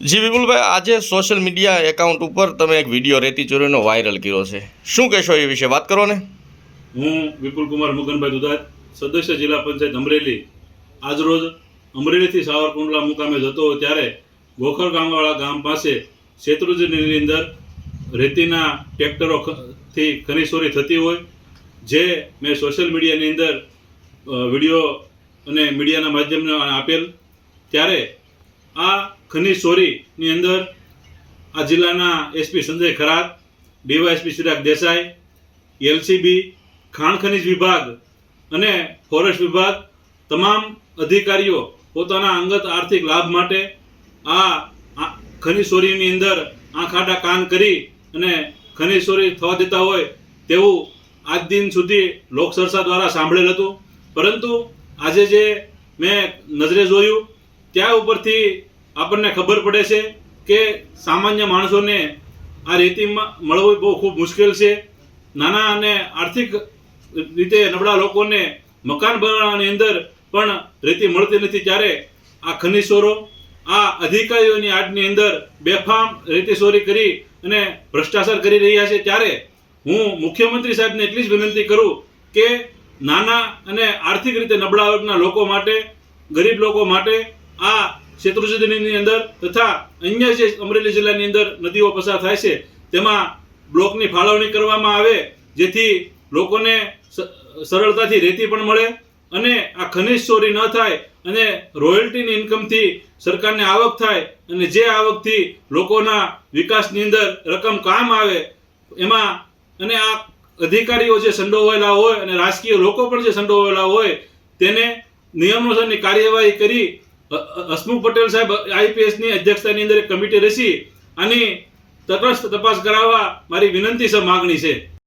જી વિપુલભાઈ, આજે social media account ઉપર તમે એક વીડિયો રેતી ચોરીનો વાયરલ કર્યો છે. શું કહેશો એ વિશે? વાત કરો ને. હું વિપુલ કુમાર મુગનભાઈ દુધાત, સદસ્ય જિલ્લા પંચાયત અમરેલી. આજરોજ અમરેલીથી સાવરકુંડલા મુકામે જતો ત્યારે ગોખર ગામવાળા ગામ પાસે શેત્રુજીની અંદર રેતીના ટ્રેક્ટરોથી ખનીચોરી ચોરી થતી હોય, જે મેં સોશિયલ મીડિયાની અંદર વીડિયો અને મીડિયાના માધ્યમને આપેલ. ત્યારે આ ખનીજ ચોરીની અંદર આ જિલ્લાના SP Sanjay Kharat DYSP Chirag Desai LCB ખાણ ખનીજ વિભાગ અને ફોરેસ્ટ વિભાગ તમામ અધિકારીઓ પોતાના અંગત આર્થિક લાભ માટે આ ખનિજ ચોરીની અંદર આંખ આડા કાન કરી અને ખનીજ ચોરી થવા દેતા હોય તેવું આજ દિન સુધી લોકચર્ચા દ્વારા સાંભળેલ હતું. પરંતુ આજે જે મેં નજરે જોયું, ત્યાં ઉપરથી આપણને ખબર પડે છે કે સામાન્ય માણસોને આ રેતીમાં મળવું બહુ ખૂબ મુશ્કેલ છે. નાના અને આર્થિક રીતે નબળા લોકોને મકાન બનાવવાની અંદર પણ રેતી મળતી નથી. ત્યારે આ ખનીજ આ અધિકારીઓની આડની અંદર બેફામ રેતી ચોરી કરી અને ભ્રષ્ટાચાર કરી રહ્યા છે. ત્યારે હું મુખ્યમંત્રી સાહેબને એટલી જ વિનંતી કરું કે નાના અને આર્થિક રીતે નબળા વર્ગના લોકો માટે, ગરીબ લોકો માટે આ શેત્રુંજીની અંદર તથા અન્ય જે અમરેલી જિલ્લાની અંદર નદીઓ પસાર થાય છે, તેમાં બ્લોકની ફાળવણી કરવામાં આવે, જેથી લોકોને સરળતાથી રેતી પણ મળે અને આ ખનિજ ચોરી ન થાય અને રોયલ્ટીની ઇન્કમથી સરકારને આવક થાય અને જે આવકથી લોકોના વિકાસની અંદર રકમ કામ આવે, એમાં અને આ અધિકારીઓ જે સંડોવાયેલા હોય અને રાજકીય લોકો પણ જે સંડોવાયેલા હોય, તેને નિયમોસરની કાર્યવાહી કરી હસમુખ પટેલ સાહેબ આઈપીએસની અધ્યક્ષતાની અંદર એક કમિટી રચી આની તટસ્થ તપાસ કરાવવા મારી વિનંતી છે માગણી છે.